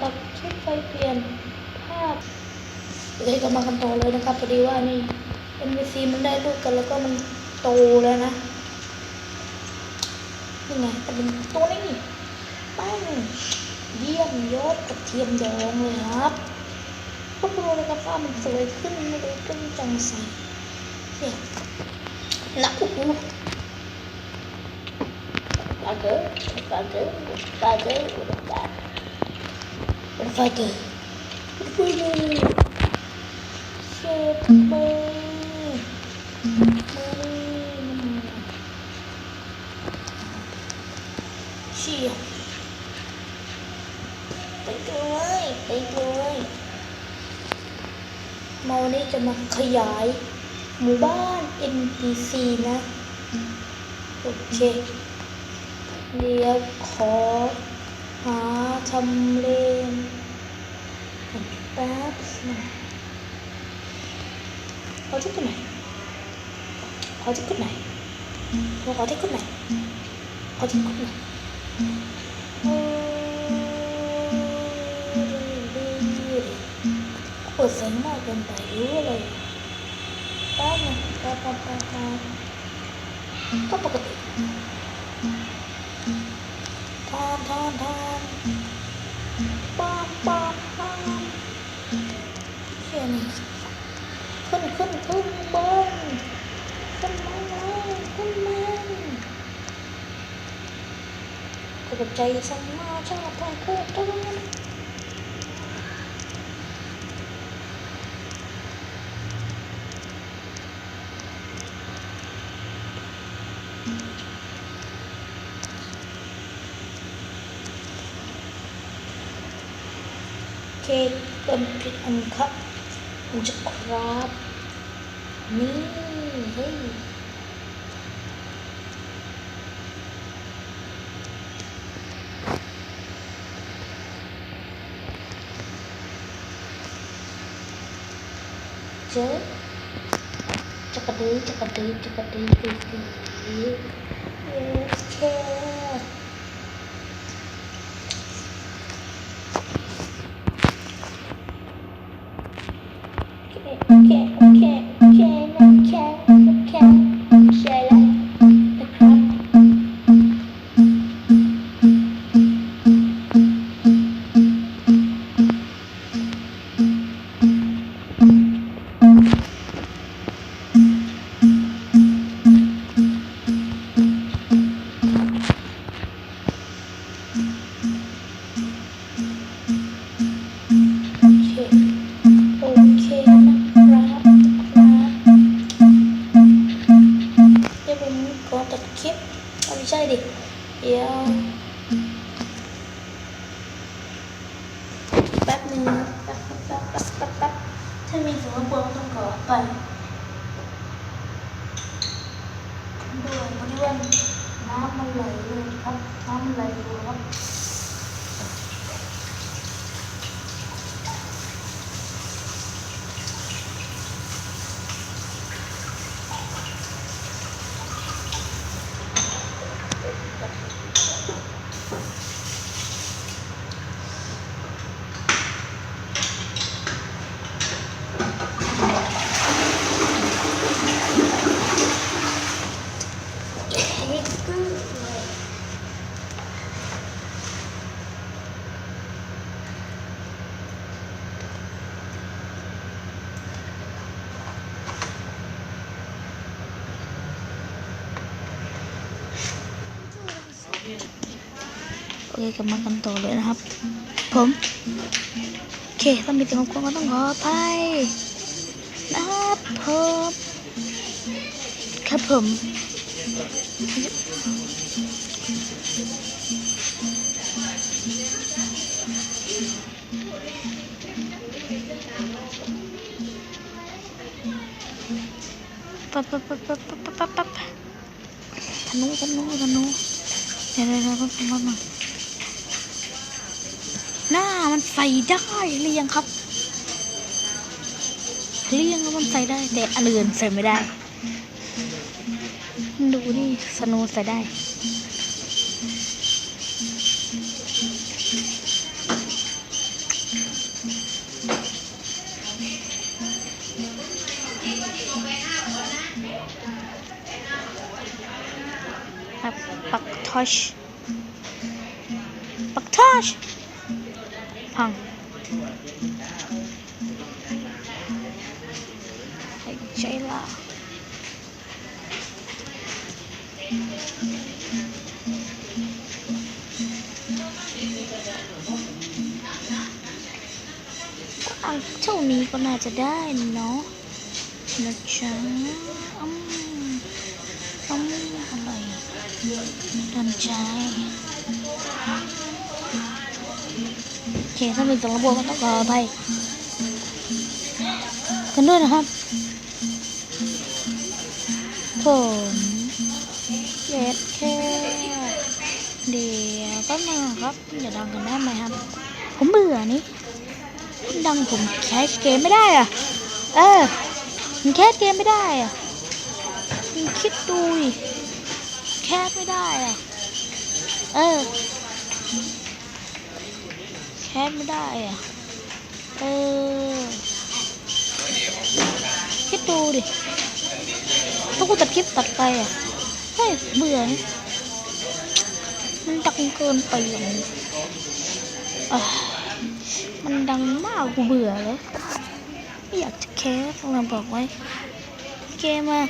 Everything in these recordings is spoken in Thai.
ตัดคลิปไปเปลี่ยนภาพเลยก็มากันต่อเลยนะครับพอดีว่านี่ NPC มันได้ลูกกันแล้วก็มันโตแล้วนะนี่ไงแต่เป็นตัวนี้แป้งเยี่ยมยอดกระเทียมดองเลยครับก็พูดเลยครับว่ามันสวยขึ้นไม่ได้ขึ้นจังใสเนี่ยนะโอ้โหปาเกอปาเกอปาเกอปาเป็นไฟเกอร์เป็นไฟเกอร์เชฟเบเชี่ยไปเลยไปเลยเมานี่จะมาขยาย หมู่บ้าน NPC นะ โอเค เดี๋ยวขอหา ทำเลนแป๊บหนึงเขาจะขึ้นไหนเขาจะขึ้นไหนเขาจะขึ้นไหนเขาจะขึ้นไหนเออเปิดเสียงมากเกินไปรู้เลยแป๊บนึงป๊บแป๊บแป๊บแป๊บก็ปกติทานทานทาน ขึ้นขึ้นขึ้นบนขึ้นมาเลยขึ้นมาก็ใจสั่งมาชาติทางโคตรเคเติมพริกอันครับมันจะครับ นี่เฮ้ยเจอจักรดีจักรดีจักรดีดีดีเย้แค่ เอาไม่ใช่ดิ เดี๋ยวแป๊บนึงนะแป๊บแป๊บแป๊บแป๊บแป๊บถ้ามีเสียงรบกวนต้องขอไปด้วยเพราะที่ว่าน้ำมันไหลเลยครับ น้ำมันไหลอยู่ครับ โอเค กลับมากันต่อเลยนะครับ ผมโอเคถ้ามีเสียงรบกวนก็ต้องขออภัยนะครับผมครับผมปั๊บปั๊บปั๊บปั๊บปั๊บปั๊บปั๊บธนูธนูธนูเดี๋ยวเดี๋ยวเดี๋ยวปั๊บปั๊บปับหน้า มันใส่ได้หรือยังครับหรือยังว่ามันใส่ได้ แต่อันอื่นใส่ไม่ได้ ดูนี่สนุใส่ได้ปักปักทอชปักทอช พังให้ใจละอันเท่านี้ก็น่าจะได้เนาะนะจ๊ะอืมอืมอะไรดันใจ ถ้ามีตรงระบบก็ต้องขออภัยกันด้วยนะครับผมเย็ดแค่เดี๋ยวก็มาครับอย่าดังกันได้ไหมครับ ผมเบื่อนี่ดังผมแคสเกมไม่ได้อะ เออผมแคสเกมไม่ได้อะคุณคิดดูดิแคบไม่ได้อะ เออ แคบไม่ได้อะ เออ คิดดูดิ ถ้ากูตัดคลิปตัดไปอะ เฮ้ย เบื่อนมันดังเกินไปอย่างนี้อ่มันดังมากกูเบื่อเลยไม่อยากจะแคสเราบอกไว้ เกมอะ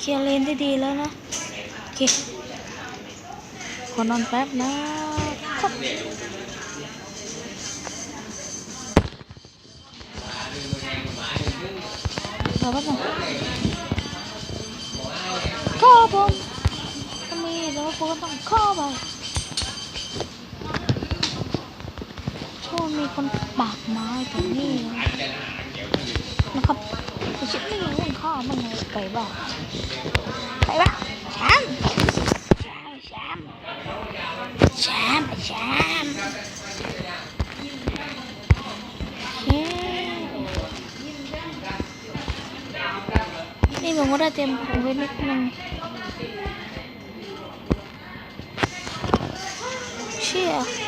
เคลียร์เลนได้ดีแล้วนะ โอเค ขอนอนแป๊บนะครับ รอแป๊บนึงข้อผมก็มีแล้วผมก็ต้องข้าไปช่วงมีคนปากไม้ตรงนี้นะครับแต่ชิดไม่รู้ข้ามันไงไปบ้างไปบ้างแชมป์แชมป์แชมป์แชมป์ นี่ผมก็ได้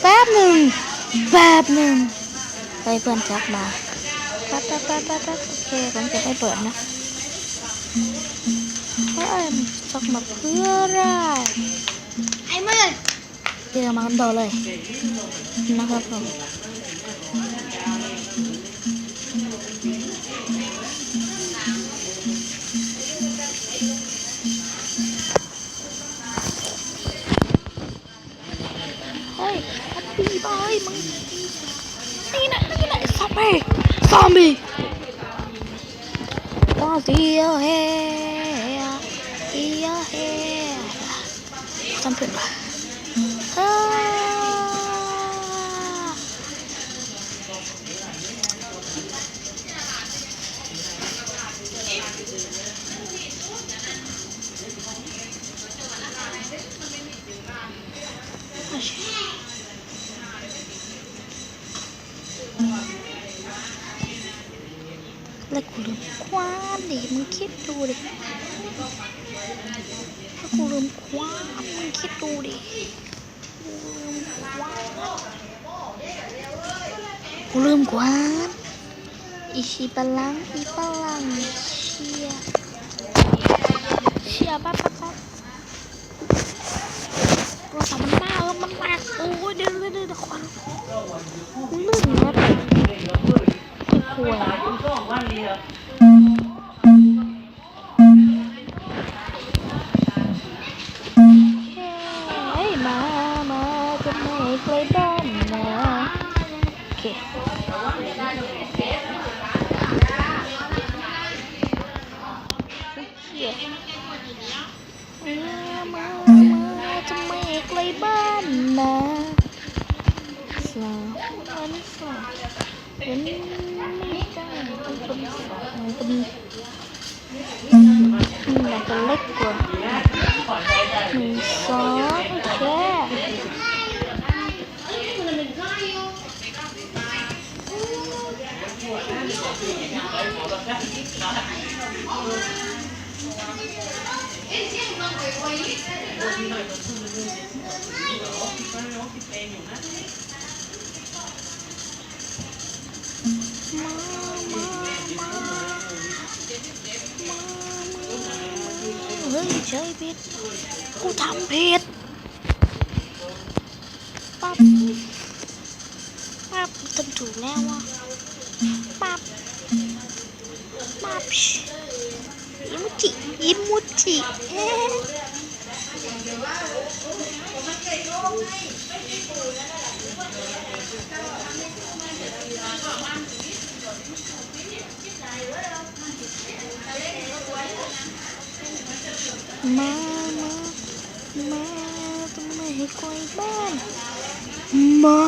แป๊บหนึ่งแป๊บหนึ่งแป๊บหนึ่งไปเพื่อนทักมาแป๊บแป๊บแป๊บแป๊บแป๊บโอเคผมจะไม่เปิดนะเอ้ยทักมาเพื่ออะไรไอ้มืดเจอมากันโดเลยนะครับผม นี่นะซอมบี้ซอมบี้ก็เสียเฮียเสียเฮียจำเป็นปะ อีชีปลังอีปลังเชียเชียปั๊บปั๊บปั๊บโทรศัพท์มันมากมันหนักโอ้ยเดี๋ยวเดี๋ยวเดี๋ยวขวัญลื่นรถคือควยเฮ้ยมามาจะไม่ไกลบ้านนะโอเค มันจะเล็กกว่าหนึ่งสองโอเใช่ผิดกูทำผิดปั๊บปั๊บทำถูกแล้วว่ะปั๊บปั๊บอิมุจิอิมุจิเอ๊ะ มา มา มาทำไมให้ไกลบ้าน มา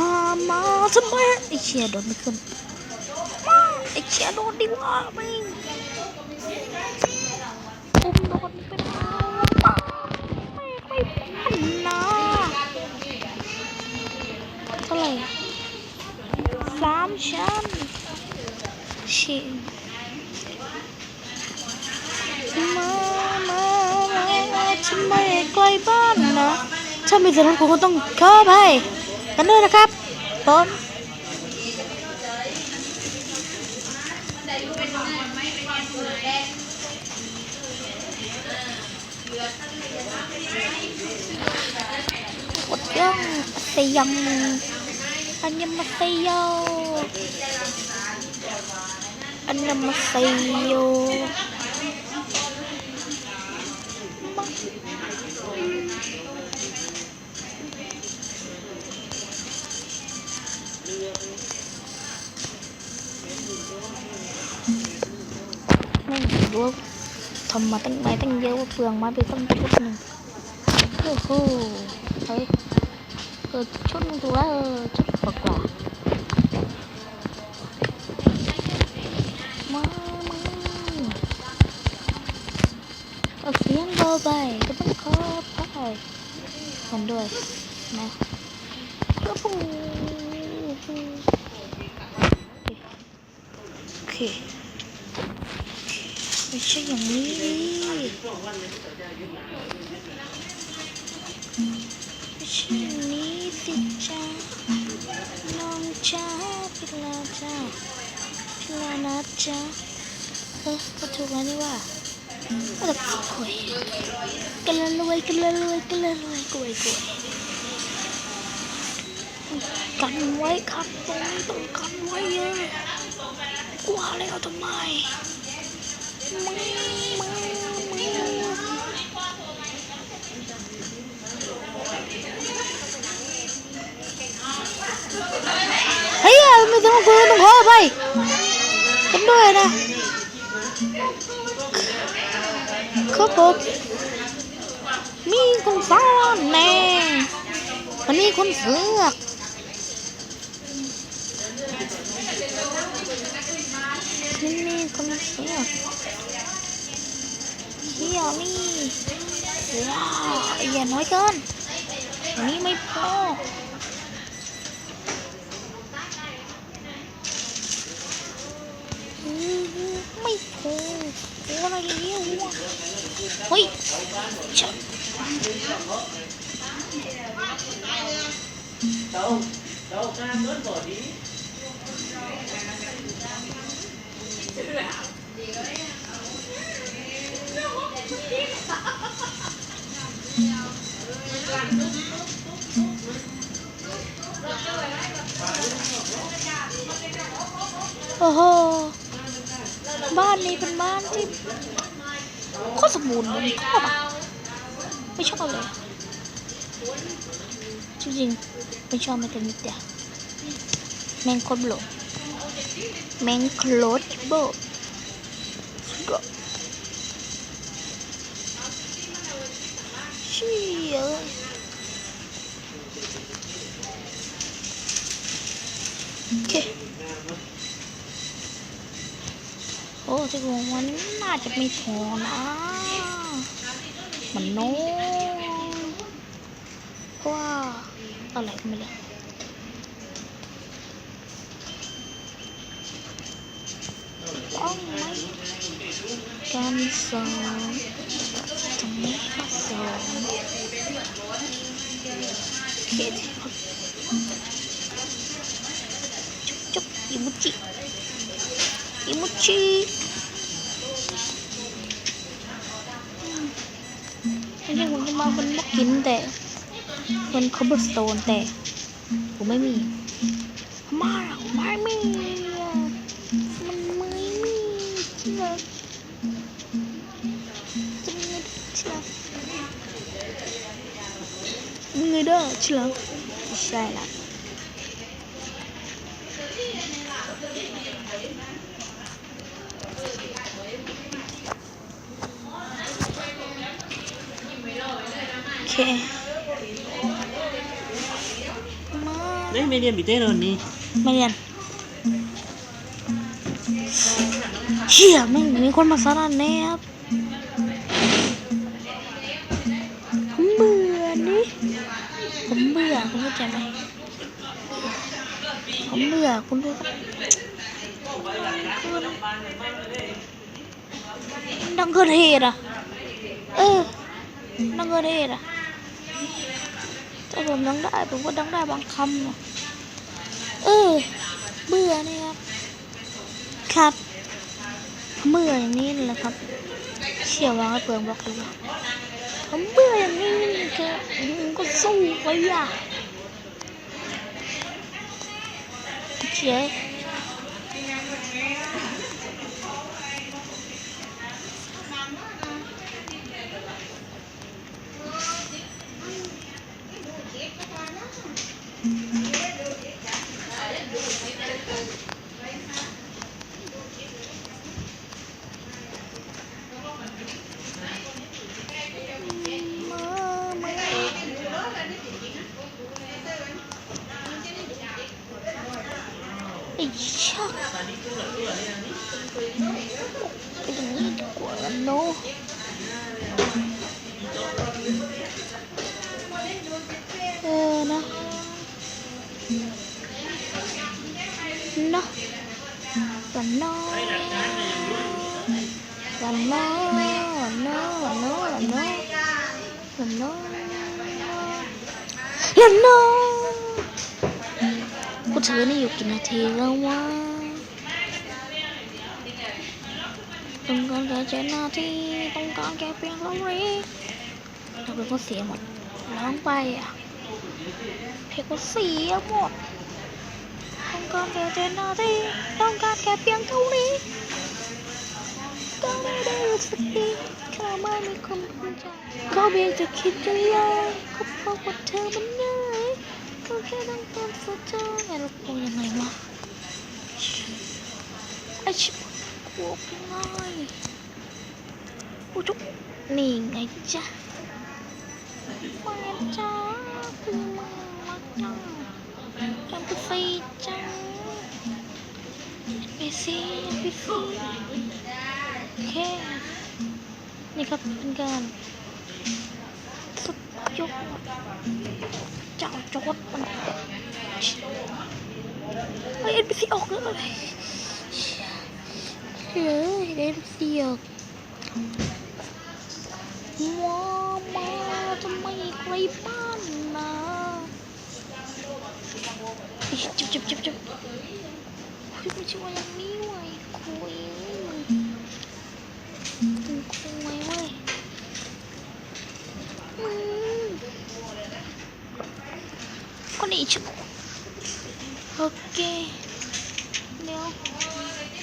มาทำไมไอเชียโดนไม่ขึ้น มาไอเชียโดนดีว่าไม่ผมโดนเป็นมาไม่ค่อยพันนะเท่าไหร่สามชั้นชิ ถ้ามีสารผมก็ต้องขออภัยกันด้วยนะครับผมกดย่องเสยยังอันยมาเซโยอันยมาเซโย ว่าทำมาตั้งไม้ตั้งเยอะว่าเปลืองไม้ไปตั้งชุดหนึ่งโอ้โหเฮ้ยเออชุดนึงถูกแล้วเออชุดกว่ากว่ามามาเอาเสียงเบาไปก็ต้องขอพายกันด้วยนะโอ้โหโอเค ไม่ใช่อย่างนี้ดิไม่ใช่อย่างนี้สิจ้าน้องจ้าพิลาจ้าพิลานะจ้าเออก็ถูกแล้วนี่ว่าเออโอ้ยกันละรวยกันละรวยกันละรวยกวยกวยกันไว้ครับตรงนี้ต้องกันไว้เยอะกว่าแล้วทำไมมึงมึงมึง เฮ้ยไม่ต้องกูต้องขอไปกันด้วยนะครับผมมีคนซ้อนแน่มันมีคนเสือกมันมีคนเสือก เดี๋ยวนี่ว้าวอย่าน้อยเกินนี่ไม่พอไม่พอโอะไรเนี่ยวะเฮ้ยชักเต้าเต้าการเงินบ่ดี้ โอ้โห บ้านนี้เป็นบ้านที่โคตรสมบูรณ์เลยชอบอะไม่ชอบเลยจริงๆไม่ชอบแม้แต่นิดเดียวแมงโคตรโบแมงโคลดโบ สึกว่ามันน่าจะไม่พอนะ มันน้อยเพราะว่าอะไรก็ไม่รู้ต้องไหมการสอนทำไมข้าสอนเคสครับจุ๊บจุ๊บอิมุจิอิมุจิ ไม่ใช่ผมจะมาคนบอกกินแต่คนคอเบอร์สโตนแต่ ผมไม่มี มาไม่มีมันไม่มีเชื่อจะมีเชื่อมึงไงเด้อเชื่อใช่ละโอเคมา นี่ไม่ เรียนบิเต้เลยนี่ไม่เรียนเชี่ยไม่มีคนมาสารแนบผมเบื่อนี่ผมเบื่อคุณเข้าใจไหมผมเบื่อคุณดูดังเกินเหตุอะเออดังเกินเหตุอะถ้าผมดังได้ผมก็ดังได้บางคำอะ เออ เบื่อเนี่ยครับ ครับ เบื่ออย่างนี้เละครับ เชี่ยววางเปลืองบล็อกดีกว่าผมเบื่ออย่างนี้ก็ก็สู้ไปอะเจ๊ เออนะเนาะวันนอนวันนอนวันนอนวันนอนวันนอนวันนอนวันนอนกูถือนี่อยู่กี่นาทีแล้ววะต้องการแค่เจ็ดนาทีต้องการแค่เพียงเท่านี้ถ้าเป็นก็เสียหมดร้องไปอะ เพลงก็เสียหมดต้องการแค่เจ็ดนาทีต้องการแค่เพียงเท่านี้ก็ไม่ได้รู้สึกดีแค่ไม่มีความภูมิใจก็เพียจะคิดจะย้ากก็เพราะว่าเธอมันง่ายก็แค่ต้องการสะใจไงเราโกยังไงวะไอชิบกลัวง่ายโอ้จุกนี่ไงจ๊ะแฟนจ้าคือมา มาจ้าจำไปสิจ้าไปสิไปสิโอเค นี่ครับเป็นการสุดยอดเจ้าจอดมันเฮ้ยเอ็นพีซีออกเลยเฮ้ยเอ็นพีซีออกว้ามาทำไมใครบ้านนะ จุบจุบจุบจุบเฮ้ยไม่ช่ว่าอย่างนี้เว้ยคุยถึงคงไว้เว้ยอืมก็นี่ชุบโอเคเดี๋ยว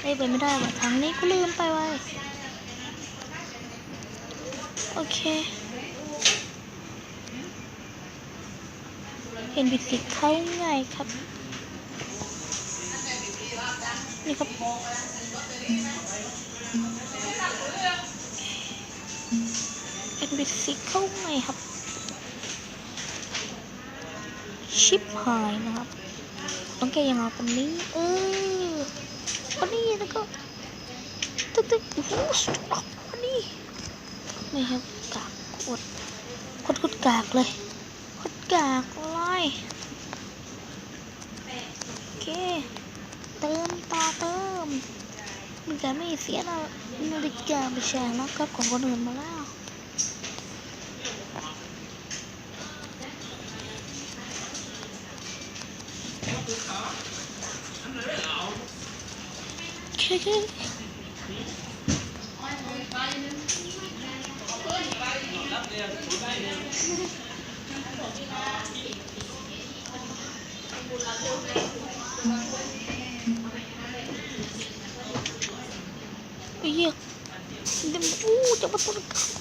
เอ้ยไปไม่ได้ว่ะทางนี้ก็ลืมไปไว้ยโอเค เห็นบิดสิเข้าง่ายครับ นี่ครับเป็นบิสิเข้าไงครับ ชิปหายนะครับต้องแก้ยังไงคนนี้เออคนนี้แล้วก็ตึ๊กตึ๊กโอ้โหสุดยอดนี่นี่ครับกากโคตรโคตรโคตรกากเลยโคตรกากเลย อยโอเค เติมต่อเติมมันจะไม่เสียนาฬิกาไปแชร์นะครับของคนอื่นมาแล้วโอเคโอเค ไอ้เหี้ยเดี๋ยวอู้จะมาตัว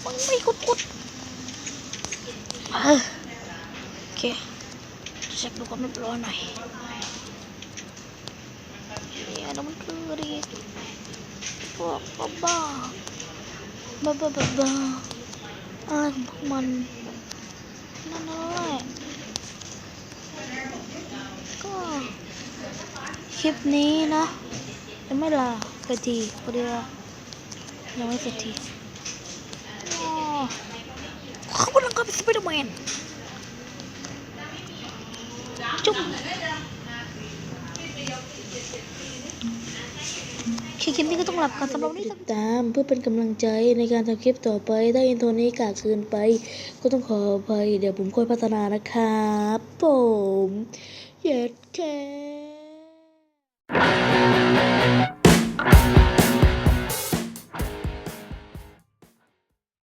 มันไม่กดกดเออโอเคเช็คดูความเรียบร้อยหน่อยเนี่ยแล้วมันคืออะไรพวกบ้าบ้าบ้าบ้าบ้าบ้าอะไรของพวกมันนั่นแหละ ก็คลิปนี้นะจะไม่ลาไปทีพอดีว่ายังไม่เสร็จทีเขากำลังกลายเป็นสไปเดอร์แมนจุ๊บคลิปนี้ก็ ต้องหลับกันสำหรับนี้ติดตามเพื่อเป็นกำลังใจในการทำคลิปต่อไป ถ้าอินโทรนี้กากเกินไป ก็ต้องขออภัยเดี๋ยวผมค่อยพัฒนานะครับ ผม เย็ดแค่